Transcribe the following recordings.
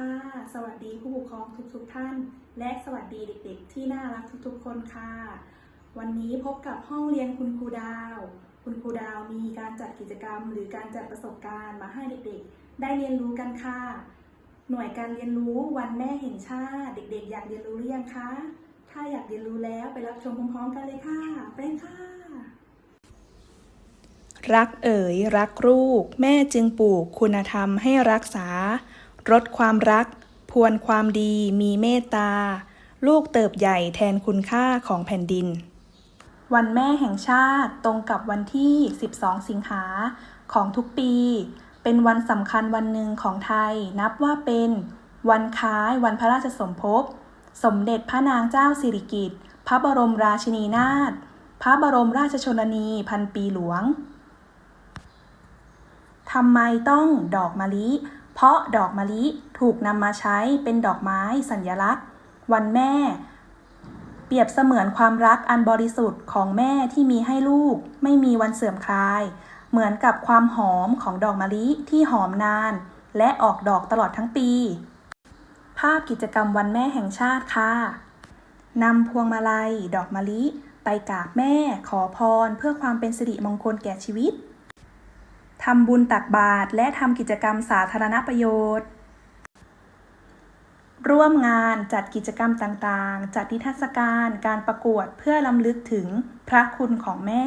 ่ะ สวัสดีผู้ปกครองทุกๆท่าน และสวัสดีเด็กๆ ที่น่ารักทุกๆ คนค่ะ วันนี้พบกับห้องเรียนคุณครูดาว คุณครูดาวมีการจัดกิจกรรม หรือการจัดประสบการณ์มาให้เด็กๆ ได้เรียนรู้กันค่ะ หน่วยการเรียนรู้วันแม่แห่งชาติ เด็กๆ อยากเรียนรู้หรือยังคะ ถ้าอยากเรียนรู้แล้วไปรับชมพร้อมๆ กันเลยค่ะไปค่ะ รักเอ๋ยรักลูก แม่จึงปลูกคุณธรรมให้รักษา รดความรัก พวนความดีมีเมตตา ลูกเติบใหญ่แทนคุณค่าของแผ่นดิน วันแม่แห่งชาติตรงกับวันที่ 12 สิงหาของทุกปี เป็นวันสำคัญวันหนึ่งของไทยนับว่าเป็นวันคล้ายวันพระราชสมภพ สมเด็จพระนางเจ้าสิริกิติ์พระบรมราชินีนาถพระบรมราชชนนีพันปีหลวงทำไมต้องดอกมะลิ เพราะดอกมะลิถูกนำมาใช้เป็นดอกไม้สัญลักษณ์ วันแม่ เปรียบเสมือนความรักอันบริสุทธิ์ของแม่ที่มีให้ลูก ไม่มีวันเสื่อมคลาย เหมือนกับความหอมของดอกมะลิที่หอมนาน และออกดอกตลอดทั้งปี ภาพกิจกรรมวันแม่แห่งชาติค่ะนำพวงมาลัย ดอกมะลิ ไปกราบแม่ ขอพร เพื่อความเป็นสิริมงคลแก่ชีวิตำบุญตักบาตรและทำกิจกรรมสาธารณประโยชน์ ร่วมงานจัดกิจกรรมต่างๆ จัดนิทรรศการการประกวดเพื่อลำลึกถึงพระคุณของแม่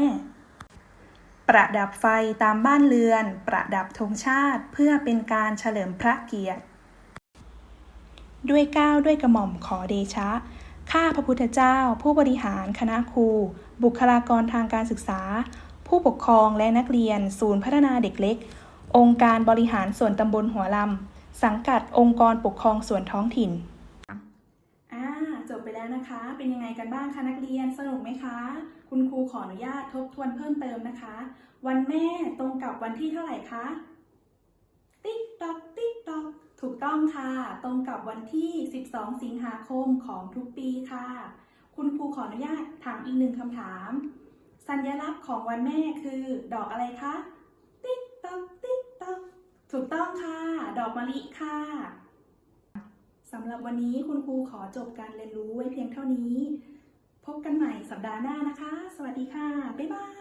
ประดับไฟตามบ้านเรือน ประดับธงชาติเพื่อเป็นการเฉลิมพระเกียรติ ด้วยก้าวด้วยกระหม่อมขอเดชะข้าพระพุทธเจ้า ผู้บริหารคณะครู บุคลากรทางการศึกษา ผู้ปกครองและนักเรียน ศูนย์พัฒนาเด็กเล็ก องค์การบริหารส่วนตำบลหัวลำ สังกัดองค์กรปกครองส่วนท้องถิ่นอ่าจบไปแล้วนะคะ เป็นยังไงกันบ้างคะนักเรียน สนุกไหมคะ คุณครูขออนุญาตทบทวนเพิ่มเติมนะคะ วันแม่ตรงกับวันที่เท่าไหร่คะ ติ๊กตอก ติ๊กตอก ถูกต้องค่ะ ตรงกับวันที่ 12 สิงหาคมของทุกปีค่ะ คุณครูขออนุญาตถามอีกหนึ่งคำถาม สัญลักษณ์ของวันแม่คือดอกอะไรคะ ติ๊กตอกติ๊กตอกถูกต้องค่ะ ดอกมะลิค่ะสำหรับวันนี้คุณครูขอจบการเรียนรู้ไว้เพียงเท่านี้ พบกันใหม่สัปดาห์หน้านะคะ สวัสดีค่ะ บ๊ายบาย